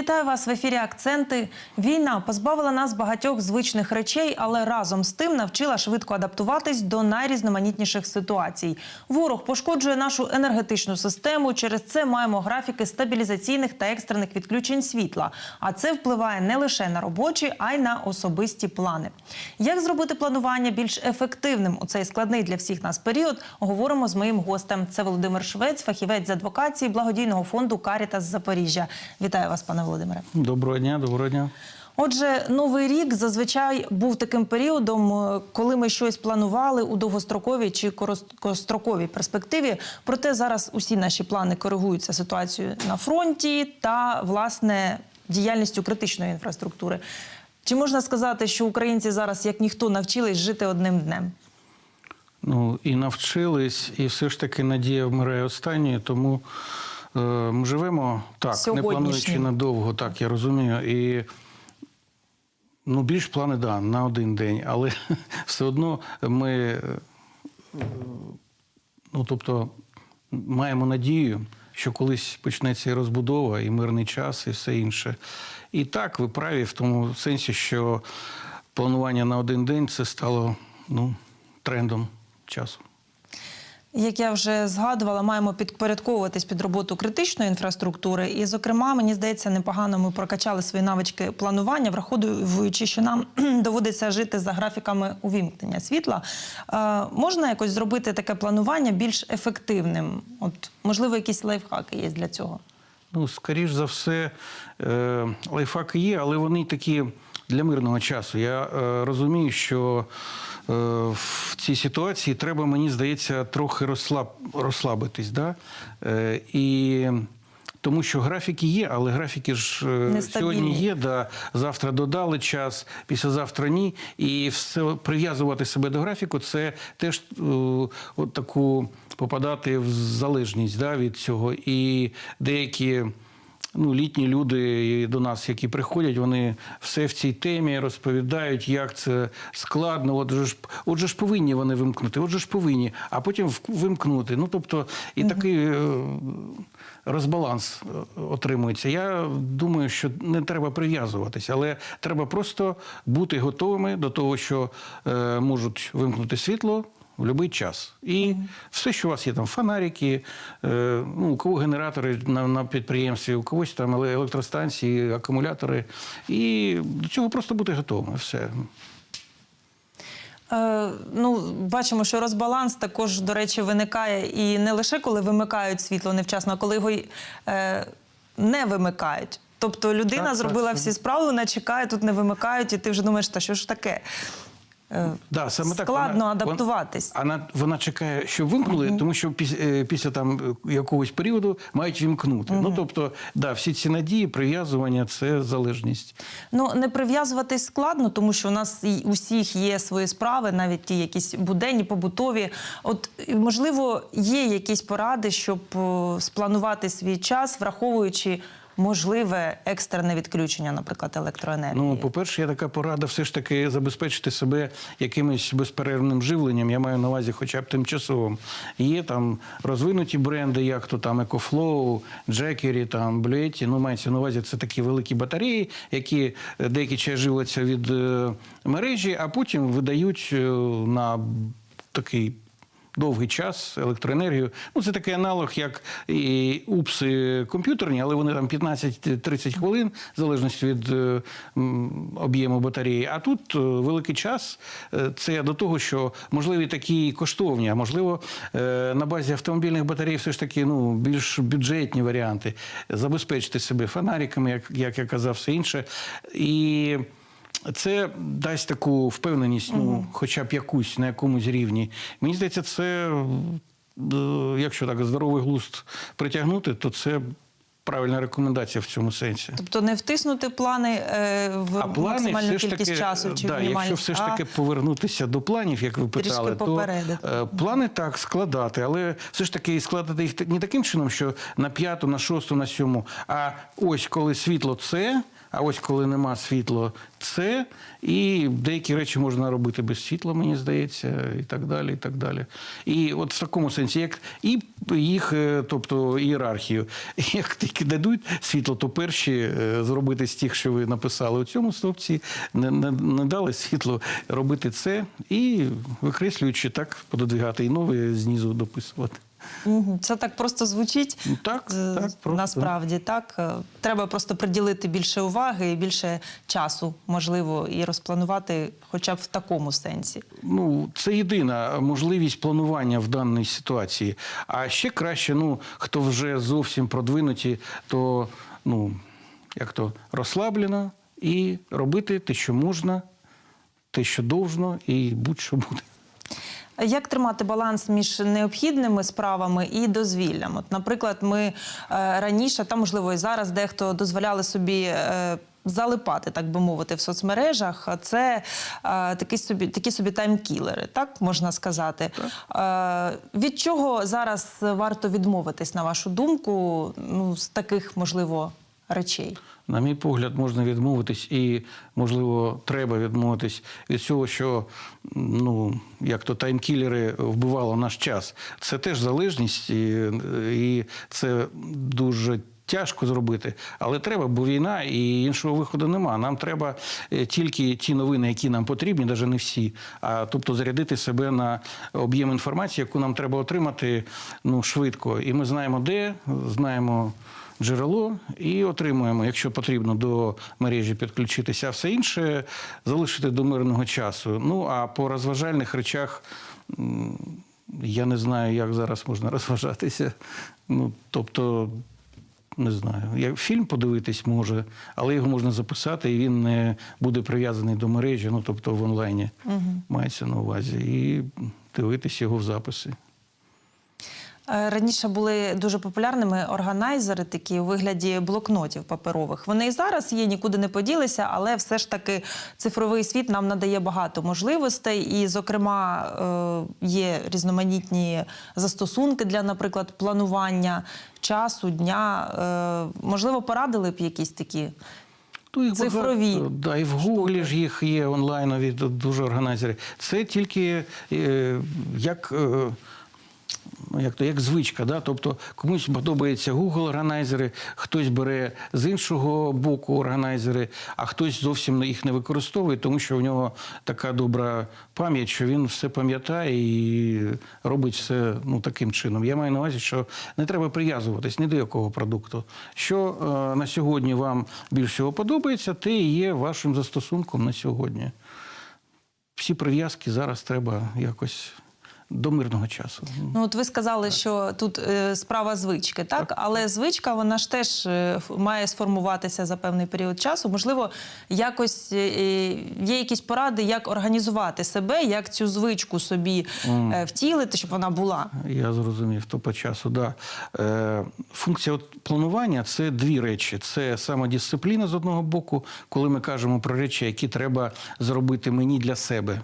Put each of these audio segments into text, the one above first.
Вітаю вас в ефірі. Акценти. Війна позбавила нас багатьох звичних речей, але разом з тим навчила швидко адаптуватись до найрізноманітніших ситуацій. Ворог пошкоджує нашу енергетичну систему. Через це маємо графіки стабілізаційних та екстрених відключень світла. А це впливає не лише на робочі, а й на особисті плани. Як зробити планування більш ефективним у цей складний для всіх нас період? Говоримо з моїм гостем. Це Володимир Швець, фахівець з адвокації благодійного фонду Карітас Запоріжжя. Вітаю вас, пане Володимире. Доброго дня, доброго дня. Отже, новий рік зазвичай був таким періодом, е, коли ми щось планували у довгостроковій чи короткостроковій перспективі. Проте зараз усі наші плани коригуються ситуацією на фронті та власне діяльністю критичної інфраструктури. Чи можна сказати, що українці зараз як ніхто навчились жити одним днем? Ну і навчились, і все ж таки надія вмирає останньою, тому ми живемо так, не плануючи надовго, так я розумію. І ну, більш плани да, на один день, але все одно ми е, ну, тобто, маємо надію, що колись почнеться і розбудова, і мирний час, і все інше. І так, ви праві в тому сенсі, що планування на один день це стало ну, трендом часу. Як я вже згадувала, маємо підпорядковуватись під роботу критичної інфраструктури. І, зокрема, мені здається, непогано ми прокачали свої навички планування, враховуючи, що нам доводиться жити за графіками увімкнення світла. Е, можна якось зробити таке планування більш ефективним? От, можливо, якісь лайфхаки є для цього. Ну, скоріш за все, е, лайфхаки є, але вони такі для мирного часу. Я е, розумію, що е, в цій ситуації треба, мені здається, трохи розслаб, розслабитись. Да? Е, і тому що графіки є, але графіки ж е, Нестабільні. сьогодні є, да, завтра додали час, післязавтра ні. І все прив'язувати себе до графіку це теж е, от таку попадати в залежність да, від цього. І деякі. Ну, літні люди до нас, які приходять, вони все в цій темі розповідають, як це складно. Отже ж, отже ж повинні вони вимкнути, отже ж повинні, а потім вимкнути. Ну тобто, і такий е, розбаланс е, отримується. Я думаю, що не треба прив'язуватися, але треба просто бути готовими до того, що е, можуть вимкнути світло. В будь-який час. І все, що у вас є, там фонарики, е, ну, у кого генератори на, на підприємстві, у когось там електростанції, акумулятори. І до цього просто бути готовими. Все. Е, ну, бачимо, що розбаланс також, до речі, виникає і не лише коли вимикають світло невчасно, а коли його е, не вимикають. Тобто людина так, зробила так. всі справи, вона чекає, тут не вимикають, і ти вже думаєш, та що ж таке? Е, Да, саме так, Складно вона- адаптуватись. Вона, вона, вона чекає, щоб вимкнули, тому що після, е, після там е, якогось періоду мають вімкнути. Ну тобто, да, всі ці надії, прив'язування це залежність. Ну, не прив'язуватись складно, тому що у нас і усіх є свої справи, навіть ті якісь буденні, побутові. От, можливо, є якісь поради, щоб спланувати свій час, враховуючи можливе екстрене відключення, наприклад, електроенергії. Ну, по-перше, є така порада все ж таки забезпечити себе якимось безперервним живленням. Я маю на увазі хоча б тимчасовим. Є там розвинуті бренди, як то там EcoFlow, Джекері, там Блюеті. Ну, мається на увазі, це такі великі батареї, які е, деякий час живляться від е, мережі, а потім видають е, на такий. Довгий час електроенергію. Ну, це такий аналог, як і упси комп'ютерні, але вони там 15-30 хвилин, в залежності від е, об'єму батареї. А тут е, великий час. Е, Це до того, що можливі такі коштовні, а можливо, на базі автомобільних батарей все ж таки ну, більш бюджетні варіанти. Забезпечити себе фонариками, як, як я казав, все інше. І це дасть таку впевненість, ну, хоча б якусь на якомусь рівні. Мені здається, це, е, якщо так здоровий глузд притягнути, то це правильна рекомендація в цьому сенсі. Тобто не втиснути плани е, в А плани максимальну все кількість таки, часу чи да, якщо все ж а таки повернутися до планів, як ви питали, то е, плани так складати, але все ж таки складати їх не таким чином, що на п'яту, на шосту, на сьому. А ось коли світло це, А ось коли нема світла, це і деякі речі можна робити без світла, мені здається, і так далі. І так далі. І от в такому сенсі, як і їх, е, тобто ієрархію, як тільки дадуть світло, то перші е, зробити з тих, що ви написали у цьому стовпці, не, не, не дали світло робити це і викреслюючи так, пододвигати і нове знизу дописувати. Це так просто звучить. Ну, так, так, просто. Насправді так. Е, Треба просто приділити більше уваги і більше часу, можливо, і розпланувати хоча б в такому сенсі. Ну, це єдина можливість планування в даній ситуації. А ще краще, ну, хто вже зовсім продвинуті, то ну, як то розслаблено і робити те, що можна, те, що должно, і будь-що буде. Як тримати баланс між необхідними справами і дозвіллям? От, наприклад, ми е, раніше, та можливо і зараз, дехто дозволяли собі. Е, Залипати, так би мовити, в соцмережах це е, такі собі такі собі таймкілери, так можна сказати. Е, від чого зараз варто відмовитись, на вашу думку, ну з таких можливо речей? На мій погляд, можна відмовитись, і можливо, треба відмовитись від цього, що ну як то таймкілери вбивало наш час. Це теж залежність, і, і це дуже. Тяжко зробити, але треба, бо війна і іншого виходу нема. Нам треба е, тільки ті новини, які нам потрібні, навіть не всі, а тобто зарядити себе на об'єм інформації, яку нам треба отримати ну швидко. І ми знаємо, де знаємо джерело і отримуємо, якщо потрібно, до мережі підключитися, а все інше залишити до мирного часу. Ну а по розважальних речах. Я не знаю, як зараз можна розважатися. Ну, тобто, не знаю. Як фільм подивитись може, але його можна записати, і він не буде прив'язаний до мережі, ну тобто в онлайні мається на увазі, і дивитись його в записи. Е, Раніше були дуже популярними органайзери, такі у вигляді блокнотів паперових. Вони і зараз є, нікуди не поділися, але все ж таки цифровий світ нам надає багато можливостей. І, зокрема, е, є різноманітні застосунки для, наприклад, планування часу, дня. Е, Можливо, порадили б якісь такі. Ну, їх Цифрові багато. Да, і в Гуглі ж їх є онлайнові дуже органайзери. Це тільки е, як. Е, Ну, як то як звичка, да? тобто комусь подобається Google органайзери, хтось бере з іншого боку органайзери, а хтось зовсім їх не використовує, тому що в нього така добра пам'ять, що він все пам'ятає і робить все ну, таким чином. Я маю на увазі, що не треба прив'язуватись ні до якого продукту. Що е, на сьогодні вам більш всього подобається, те і є вашим застосунком на сьогодні. Всі прив'язки зараз треба якось до мирного часу. Ну, от ви сказали, що тут е, справа звички, так? Але звичка, вона ж теж е, має сформуватися за певний період часу. Можливо, якось е, е, є якісь поради, як організувати себе, як цю звичку собі е, втілити, щоб вона була. Я зрозумів, то по часу, да. Е, функція от планування це дві речі: це самодисципліна з одного боку, коли ми кажемо про речі, які треба зробити мені для себе.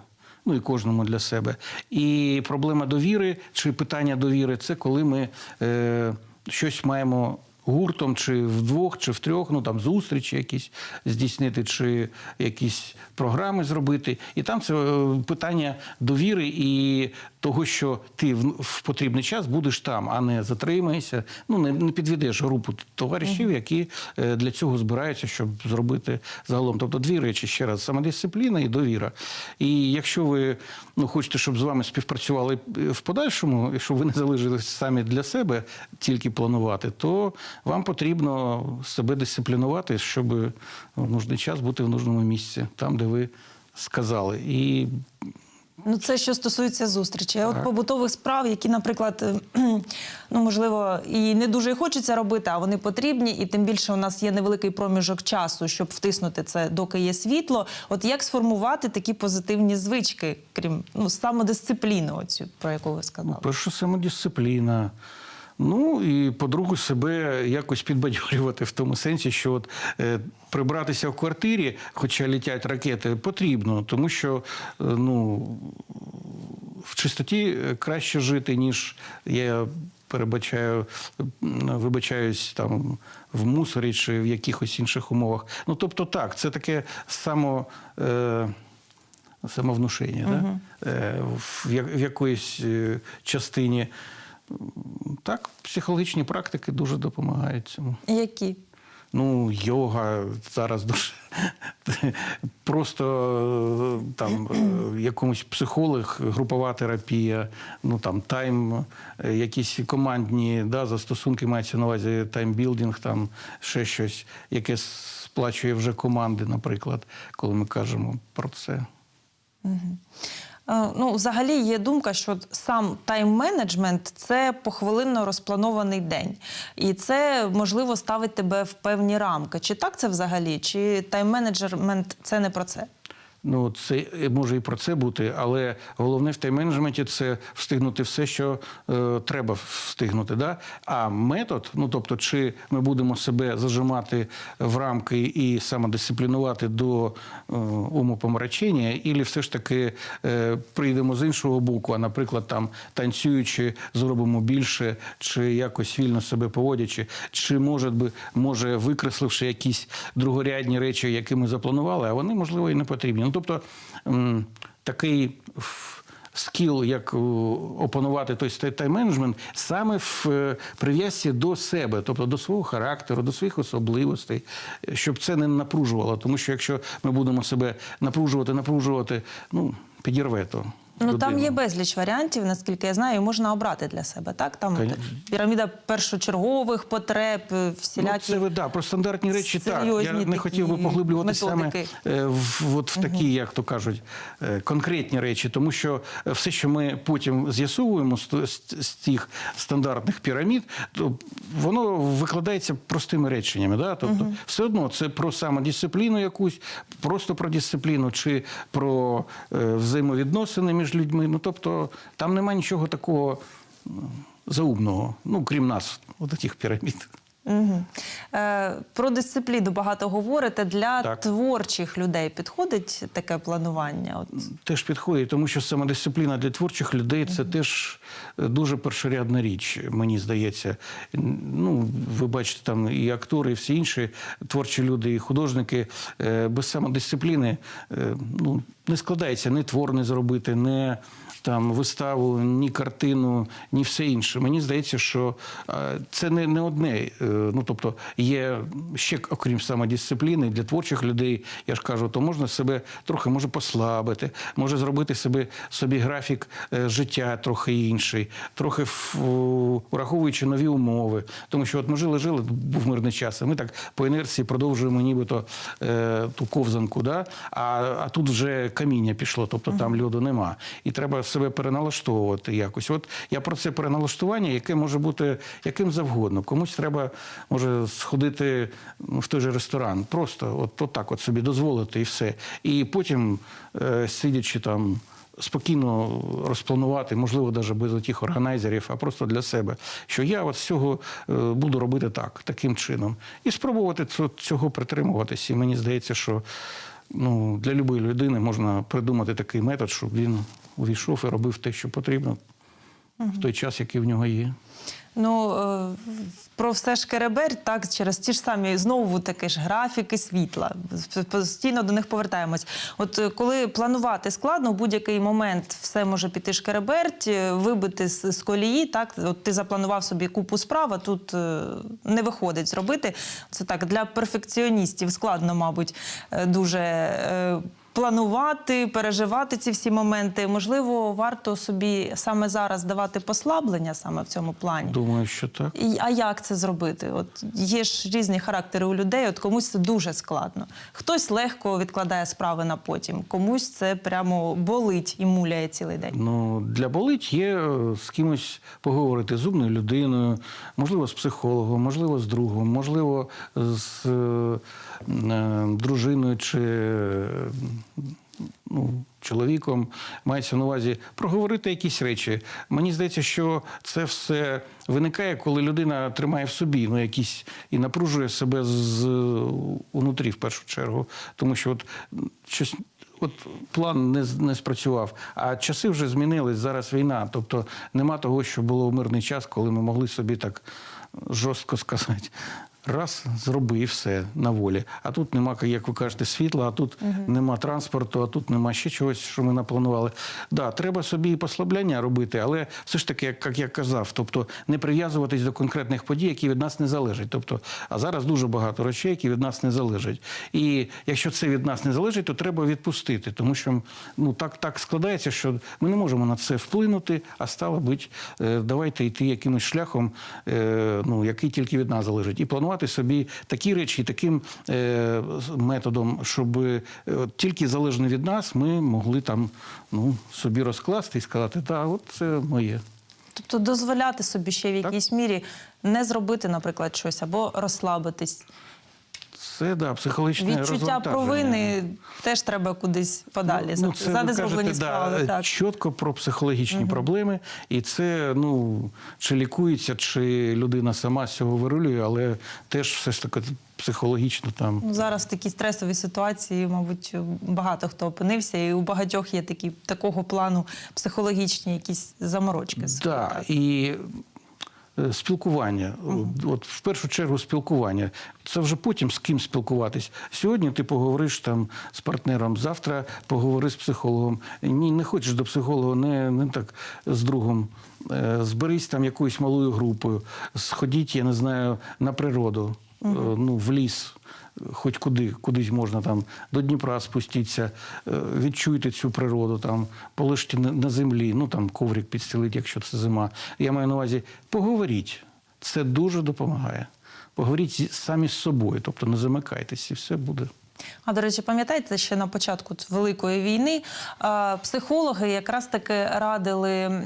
Ну і кожному для себе. І проблема довіри чи питання довіри це коли ми е, щось маємо гуртом, чи вдвох, чи втрьох, ну там зустрічі якісь здійснити, чи якісь програми зробити. І там це е, питання довіри і того, що ти в, потрібний час будеш там, а не затримаєшся. Ну не, не підведеш групу товаришів, які е, для цього збираються, щоб зробити загалом. Тобто дві речі ще раз: самодисципліна і довіра. І якщо ви ну хочете, щоб з вами співпрацювали е, в подальшому, і щоб ви не залишились самі для себе тільки планувати, то вам потрібно себе дисциплінувати, щоб в нужний час бути в нужному місці, там, де ви сказали. І Ну, це що стосується зустрічей. От побутових справ, які, наприклад, е, ну можливо, і не дуже і хочеться робити, а вони потрібні, і тим більше у нас є невеликий проміжок часу, щоб втиснути це, доки є світло. От як сформувати такі позитивні звички, крім ну самодисципліну, оцю про яку ви сказали? Перше, самодисципліна. Ну і по-друге, себе якось підбадьорювати в тому сенсі, що от е, прибратися в квартирі, хоча літять ракети, потрібно, тому що е, ну. в чистоті е, краще жити, ніж я перебачаю, вибачаюсь там в мусорі чи в якихось інших умовах. Ну тобто, так, це таке само. Е, Самовнушення, да? е, в, в якоїсь частині. Так, психологічні практики дуже допомагають цьому. Які? Ну, йога зараз дуже просто е, там е, якомусь психолог, групова терапія, ну там тайм, е, якісь командні да, застосунки мається на увазі таймбілдинг, там ще щось, яке сплачує вже команди, наприклад, коли ми кажемо про це. Е, Ну, взагалі є думка, що сам тайм-менеджмент це похвилинно розпланований день. І це можливо ставить тебе в певні рамки. Чи так це взагалі? Чи тайм-менеджмент це не про це? Ну, це е, може і про це бути, але головне в тайм-менеджменті це встигнути все, що е, треба встигнути. Да? А метод, ну тобто, чи ми будемо себе зажимати в рамки і самодисциплінувати до е, умопомрачення, і все ж таки е, прийдемо з іншого боку, а наприклад, там танцюючи, зробимо більше, чи якось вільно себе поводячи, чи може би може викресливши якісь другорядні речі, які ми запланували, а вони можливо і не потрібні. Тобто такий скіл, як опанувати той тайм-менеджмент, саме в е, прив'язці до себе, тобто до свого характеру, до своїх особливостей, щоб це не напружувало. Тому що якщо ми будемо себе напружувати, напружувати, ну підірве то. Ну там є безліч варіантів, наскільки я знаю, і можна обрати для себе. Так там Конечно. піраміда першочергових потреб, е, Ну, це да, про стандартні речі так. Я не хотів би такі поглиблюватися саме е, в, от в такі, як то кажуть, е, конкретні речі, тому що все, що ми потім з'ясовуємо з, тих стандартних пірамід, то воно викладається простими реченнями. Да? Тобто, все одно це про самодисципліну якусь, просто про дисципліну чи про взаємовідносини між людьми. Ну тобто там немає нічого такого заумного, ну крім нас, от таких пірамід. Угу. Е, про дисципліну багато говорите. Для Так. творчих людей підходить таке планування? От. Теж підходить, тому що самодисципліна для творчих людей це теж е, дуже першорядна річ, мені здається. Ну, ви бачите, там і актори, і всі інші творчі люди, і художники е, без самодисципліни е, ну, не складається ні твор не зробити, ні там виставу, ні картину, ні все інше. Мені здається, що це не, не одне. Е, Ну тобто є ще окрім самодисципліни для творчих людей, я ж кажу, то можна себе трохи може послабити, може зробити собі, собі графік е, життя трохи інший, трохи враховуючи нові умови. Тому що от ми жили, жили, був мирний час, а ми так по інерції продовжуємо нібито е, ту ковзанку, да? а, а тут вже каміння пішло, тобто там льоду нема. І треба себе переналаштовувати якось. От я про це переналаштування, яке може бути яким завгодно. Комусь треба може сходити в той же ресторан, просто от, от так от собі дозволити і все. І потім, е, сидячи там. Спокійно розпланувати, можливо, навіть без тих органайзерів, а просто для себе, що я от з цього е, буду робити так, таким чином, і спробувати цього притримуватися. І мені здається, що ну, для будь-якої людини можна придумати такий метод, щоб він увійшов і робив те, що потрібно в той час, який в нього є. Ну е, про все ж керебер, так через ті ж самі знову таки ж графіки світла. Постійно до них повертаємось. От е, коли планувати складно, в будь-який момент все може піти шкереберть, е, вибити з, з колії. Так, от ти запланував собі купу справ, а тут не виходить зробити. Це так для перфекціоністів складно, мабуть, дуже. Планувати, переживати ці всі моменти, можливо, варто собі саме зараз давати послаблення саме в цьому плані. Думаю, що так. А як це зробити? От є ж різні характери у людей. От комусь це дуже складно. Хтось легко відкладає справи на потім, комусь це прямо болить і муляє цілий день. Ну, для болить є е, з кимось поговорити з умною людиною, можливо, з психологом, можливо, з другом, можливо, з е, е, дружиною чи е, ну, чоловіком. Мається на увазі проговорити якісь речі. Мені здається, що це все виникає, коли людина тримає в собі ну, якісь і напружує себе з унутрі в першу чергу. Тому що от щось от план не, не спрацював. А часи вже змінились. Зараз війна. Тобто нема того, що було в мирний час, коли ми могли собі так жорстко сказати. Раз, зроби і все на волі. А тут нема, як ви кажете, світла, а тут нема транспорту, а тут нема ще чогось, що ми напланували. Да, треба собі і послабляння робити, але все ж таки, як, як я казав, тобто не прив'язуватись до конкретних подій, які від нас не залежать. Тобто, а зараз дуже багато речей, які від нас не залежать. І якщо це від нас не залежить, то треба відпустити, тому що ну так, так складається, що ми не можемо на це вплинути, а стало бути, е, давайте йти якимось шляхом, е, ну який тільки від нас залежить, і планувати собі такі речі, таким е, методом, щоб е, тільки залежно від нас, ми могли там ну собі розкласти і сказати, так, от це моє. Тобто дозволяти собі ще в якійсь мірі не зробити, наприклад, щось або розслабитись. Це да, психологічне Відчуття провини теж треба кудись подалі. за, Ну, це, за незроблені кажете, справи. Да, так. чітко про психологічні проблеми, і це ну чи лікується, чи людина сама з цього вирулює, але теж все ж таки психологічно там. Ну, зараз в такій стресовій ситуації, мабуть, багато хто опинився, і у багатьох є такі такого плану психологічні якісь заморочки. Да, і спілкування. От в першу чергу спілкування. Це вже потім з ким спілкуватись. Сьогодні ти поговориш там з партнером, завтра поговори з психологом. Ні, не хочеш до психолога, не, не так з другом. Е, Зберись там якоюсь малою групою, сходіть, я не знаю, на природу, угу. ну, в ліс. Хоч куди, кудись можна там до Дніпра спуститися, е, відчуйте цю природу, там полиште на, землі, ну там коврик підстелить, якщо це зима. Я маю на увазі, поговоріть. Це дуже допомагає. Поговоріть самі з собою, тобто не замикайтеся, і все буде. А до речі, пам'ятаєте, ще на початку Великої війни психологи якраз таки радили,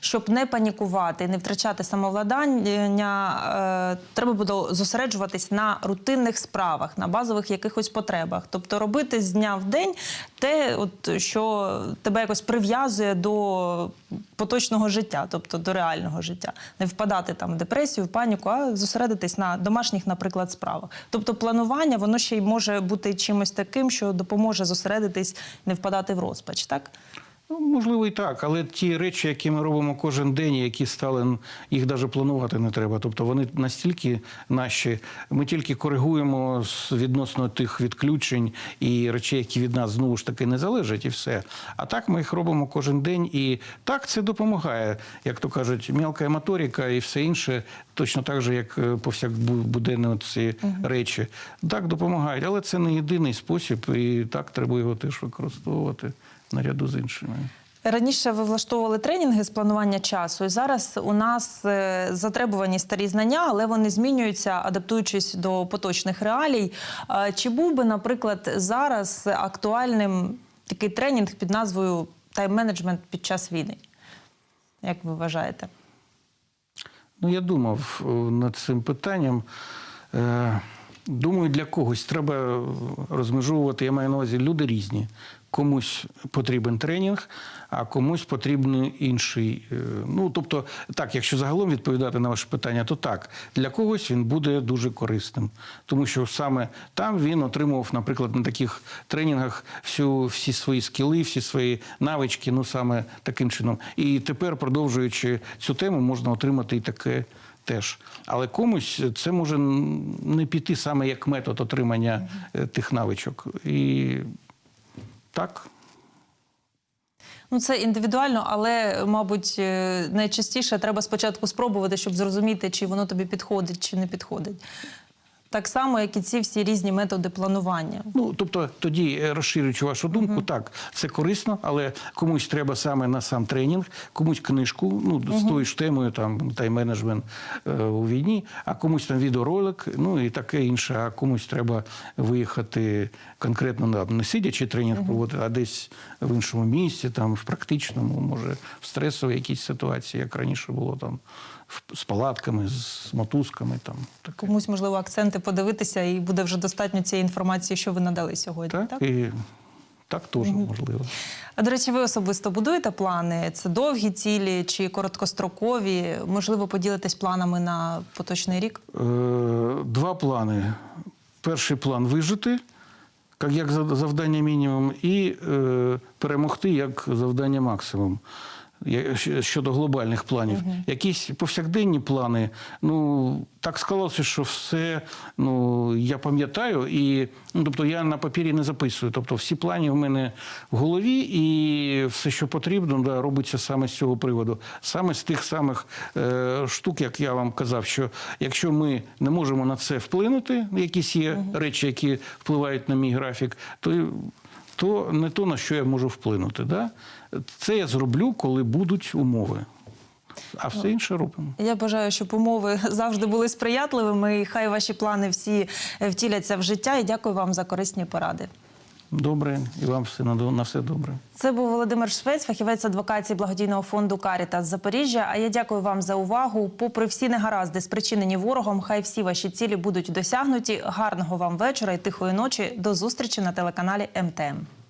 щоб не панікувати, не втрачати самовладання, треба буде зосереджуватись на рутинних справах, на базових якихось потребах. Тобто робити з дня в день те, от, що тебе якось прив'язує до поточного життя, тобто до реального життя. Не впадати там в депресію, в паніку, а зосередитись на домашніх, наприклад, справах. Тобто планування воно ще й може бути чимось таким, що допоможе зосередитись, не впадати в розпач, так? Ну, можливо, і так, але ті речі, які ми робимо кожен день, які стали, їх навіть планувати не треба. Тобто вони настільки наші, ми тільки коригуємо відносно тих відключень і речей, які від нас знову ж таки не залежать, і все. А так ми їх робимо кожен день, і так це допомагає, як то кажуть, мілка моторика і все інше, точно так же, як е, повсякбуденні ці речі. Так допомагають, але це не єдиний спосіб, і так треба його теж використовувати наряду з іншими. Раніше ви влаштовували тренінги з планування часу, і зараз у нас е, затребувані старі знання, але вони змінюються, адаптуючись до поточних реалій. Е, Чи був би, наприклад, зараз актуальним такий тренінг під назвою тайм-менеджмент під час війни? Як ви вважаєте? Ну, я думав е, над цим питанням. Думаю, для когось треба розмежовувати. Я маю на увазі люди різні. Комусь потрібен тренінг, а комусь потрібен інший. е, Ну, тобто, так, якщо загалом відповідати на ваше питання, то так, для когось він буде дуже корисним. Тому що саме там він отримував, наприклад, на таких тренінгах всю, всі свої скіли, всі свої навички, ну саме таким чином. І тепер, продовжуючи цю тему, можна отримати і таке теж. Але комусь це може не піти саме як метод отримання е, тих навичок. І так. Ну, це індивідуально, але, мабуть, е, найчастіше треба спочатку спробувати, щоб зрозуміти, чи воно тобі підходить, чи не підходить. Так само, як і ці всі різні методи планування. Ну, тобто, тоді, е, розширюючи вашу думку, так, це корисно, але комусь треба саме на сам тренінг, комусь книжку, ну, з тою ж темою, там, тайм-менеджмент е, у війні, а комусь там відеоролик, ну і таке інше, а комусь треба виїхати конкретно на не сидячи тренінг проводити, а десь в іншому місці, там, в практичному, може, в стресовій якійсь ситуації, як раніше було там, з палатками, з мотузками. Там, таке. Комусь, можливо, акценти подивитися, і буде вже достатньо цієї інформації, що ви надали сьогодні. Так, Так? і так теж можливо. А до речі, ви особисто будуєте плани? Це довгі цілі чи короткострокові? Можливо, поділитесь планами на поточний рік? Е, Два плани. Перший план вижити, як, як завдання мінімум, і е, перемогти як завдання максимум. Щодо глобальних планів, якісь повсякденні плани. Ну так склалося, що все ну я пам'ятаю, і ну, тобто я на папірі не записую. Тобто, всі плани в мене в голові, і все, що потрібно, да, робиться саме з цього приводу, саме з тих самих е, штук, як я вам казав, що якщо ми не можемо на це вплинути, якісь є речі, які впливають на мій графік, то то не то, на що я можу вплинути. Да? Це я зроблю, коли будуть умови. А все інше робимо. Я бажаю, щоб умови завжди були сприятливими, і хай ваші плани всі е, втіляться в життя. І дякую вам за корисні поради. Добре, і вам все на, на все добре. Це був Володимир Швець, фахівець адвокації благодійного фонду Каріта з Запоріжжя. А я дякую вам за увагу. Попри всі негаразди, спричинені ворогом, хай всі ваші цілі будуть досягнуті. Гарного вам вечора і тихої ночі. До зустрічі на телеканалі МТМ.